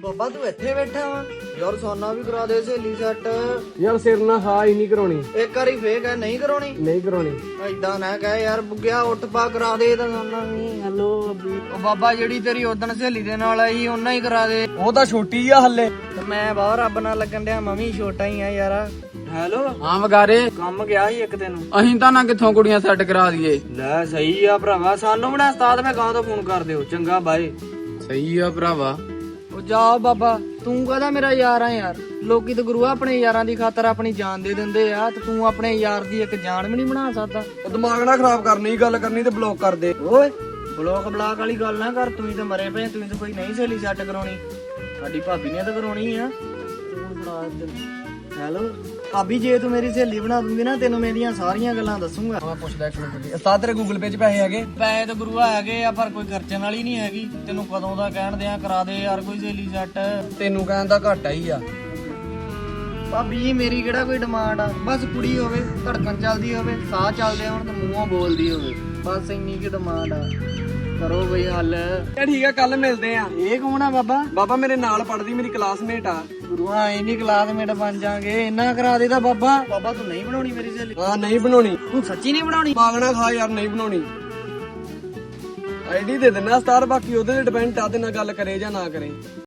ਬਾਬਾ ਤੂੰ ਇੱਥੇ ਬੈਠਾ ਵਾ। ਯਾਰ ਸੋਨਾ ਵੀ ਕਰਾ ਦੇ ਸਹੇਲੀ ਸੈੱਟ। ਯਾਰ ਸਿਰ ਨਾ ਖਾ ਹੀ ਨਹੀਂ ਕਰਾਉਣੀ। ਇੱਕ ਵਾਰੀ ਫੇਕ ਹੈ ਨਹੀਂ ਕਰਾਉਣੀ। ਨਹੀਂ ਕਰਾਉਣੀ। ਐਦਾਂ ਨਾ ਕਹਿ ਯਾਰ ਬੁੱਗਿਆ ਉੱਠ ਪਾ ਕਰਾ ਦੇ ਤਾਂ ਸੋਨਾ ਵੀ। ਹੈਲੋ ਉਹ ਬਾਬਾ ਜਿਹੜੀ ਤੇਰੀ ਉਦਣ ਸਹੇਲੀ ਦੇ ਨਾਲ ਆਈ ਉਹਨਾਂ ਹੀ ਕਰਾ ਦੇ। ਉਹ ਤਾਂ ਛੋਟੀ ਆ ਹੱਲੇ। ਤੇ ਮੈਂ ਬਾਹਰ ਰੱਬ ਨਾਲ ਲੱਗਣ ਡਿਆ ਮੈਂ ਵੀ ਛੋਟਾ ਹੀ ਆ ਯਾਰ। ਹੈਲੋ। ਹਾਂ ਵਗਾਰੇ। ਕੰਮ ਗਿਆ ਸੀ ਇੱਕ ਦਿਨ। ਅਸੀਂ ਤਾਂ ਨਾ ਕਿੱਥੋਂ ਕੁੜੀਆਂ ਸੈੱਟ ਕਰਾ ਦਈਏ। ਲੈ ਸਹੀ ਆ ਭਰਾਵਾ ਸਾਨੂੰ ਬਣਾ ਉਸਤਾਦ ਮੈਂ ਗਾਂ ਤੋਂ ਫੋਨ ਕਰ ਦਿਓ? ਚੰਗਾ ਬਾਏ। ਸਹੀ ਆ ਭਰਾਵਾ। ਉਹ ਜਾ ਬਾਬਾ ਤੂੰ ਕਹਦਾ ਮੇਰਾ ਯਾਰ ਆ ਯਾਰ? ਲੋਕੀ ਤਾਂ ਗੁਰੂ ਆਪਣੇ ਯਾਰਾਂ ਦੀ ਖਾਤਰ ਆਪਣੀ ਜਾਨ ਦੇ ਦਿੰਦੇ ਆ ਤੇ ਤੂੰ ਆਪਣੇ ਯਾਰ ਦੀ ਇੱਕ ਜਾਨ ਵੀ ਨਹੀਂ ਬਣਾ ਸਕਦਾ। ਉਹ ਦਿਮਾਗ ਨਾ ਖਰਾਬ ਕਰਨੀ ਗੱਲ ਕਰਨੀ ਤੇ ਬਲੌਕ ਕਰ ਦੇ। ਓਏ ਬਲੋਕ ਬਲਾਕ ਵਾਲੀ ਗੱਲ ਨਾ ਕਰ ਤੂੰ ਤਾਂ ਮਰੇ ਪਏ ਤੂੰ ਤਾਂ ਕੋਈ ਨਹੀਂ ਸਹੇਲੀ ਸੈੱਟ ਕਰਾਉਣੀ। ਸਾਡੀ ਭਾਬੀ ਨੇ ਤਾਂ ਕਰਾਉਣੀ ਆ। ਹੈਲੋ। ਭਾਬੀ ਜੇ ਤੂੰ ਮੇਰੀ ਸਹੇਲੀ ਬਣਾ ਦੂੰਗੀ ਨਾ ਤੈਨੂੰ ਮੇਰੀਆਂ ਸਾਰੀਆਂ ਗੱਲਾਂ ਦੱਸੂਗਾ। ਮੈਂ ਪੁੱਛਦਾ ਇੱਕ ਮਿੰਟ ਉਸਤਾਦ ਤੇਰੇ ਗੂਗਲ ਪੇ 'ਚ ਪੈਸੇ ਹੈਗੇ? ਪੈਸੇ ਤਾਂ ਗੁਰੂ ਹੈਗੇ ਆ ਪਰ ਕੋਈ ਖਰਚਣ ਵਾਲੀ ਨਹੀਂ ਹੈਗੀ। ਤੈਨੂੰ ਕਦੋਂ ਦਾ ਕਹਿਣ ਦਿਆਂ ਕਰਾ ਦੇ ਯਾਰ ਕੋਈ ਸਹੇਲੀ ਸੈੱਟ ਤੈਨੂੰ ਕਹਿਣ ਦਾ ਘਾਟਾ ਹੀ ਆ। ਭਾਬੀ ਮੇਰੀ ਕਿਹੜਾ ਕੋਈ ਡਿਮਾਂਡ ਆ? ਬਸ ਕੁੜੀ ਹੋਵੇ ਧੜਕਣ ਚੱਲਦੀ ਹੋਵੇ ਸਾਹ ਚੱਲਦੇ ਹੋਣ ਤੇ ਮੂੰਹੋਂ ਬੋਲਦੀ ਹੋਵੇ। ਬਸ ਇੰਨੀ ਕੀ ਡਿਮਾਂਡ ਆ। ਕਰੋ ਕੋਈ ਹੱਲ। ਇਹ ਠੀਕ ਆ ਕੱਲ ਮਿਲਦੇ ਆ। ਇਹ ਕੌਣ ਆ ਬਾਬਾ? ਬਾਬਾ ਮੇਰੇ ਨਾਲ ਪੜਦੀ ਮੇਰੀ ਕਲਾਸਮੇਟ ਆ। ਗੁਰੂਆ ਇੰਨੀ ਕਲਾਸਮੇਟ ਬਣ ਜਾਗੇ। ਇੰਨਾ ਕਰਾ ਦੇ ਤਾਂ ਬਾਬਾ। ਬਾਬਾ ਤੂੰ ਨਹੀਂ ਬਣਾਉਣੀ ਮੇਰੀ ਸਹੇਲੀ? ਹਾਂ ਨਹੀਂ ਬਣਾਉਣੀ। ਤੂੰ ਸੱਚੀ ਨਹੀਂ ਬਣਾਉਣੀ? ਮਾਗਣਾ ਖਾ ਯਾਰ ਨਹੀਂ ਬਣਾਉਣੀ। ਆਈਡੀ ਦੇ ਦੇਣਾ ਉਸਤਾਦ ਬਾਕੀ ਉਹਦੇ ਤੇ ਡਿਪੈਂਡ ਆ ਤੇ ਨਾਲ ਗੱਲ ਕਰੇ ਜਾਂ ਨਾ ਕਰੇ।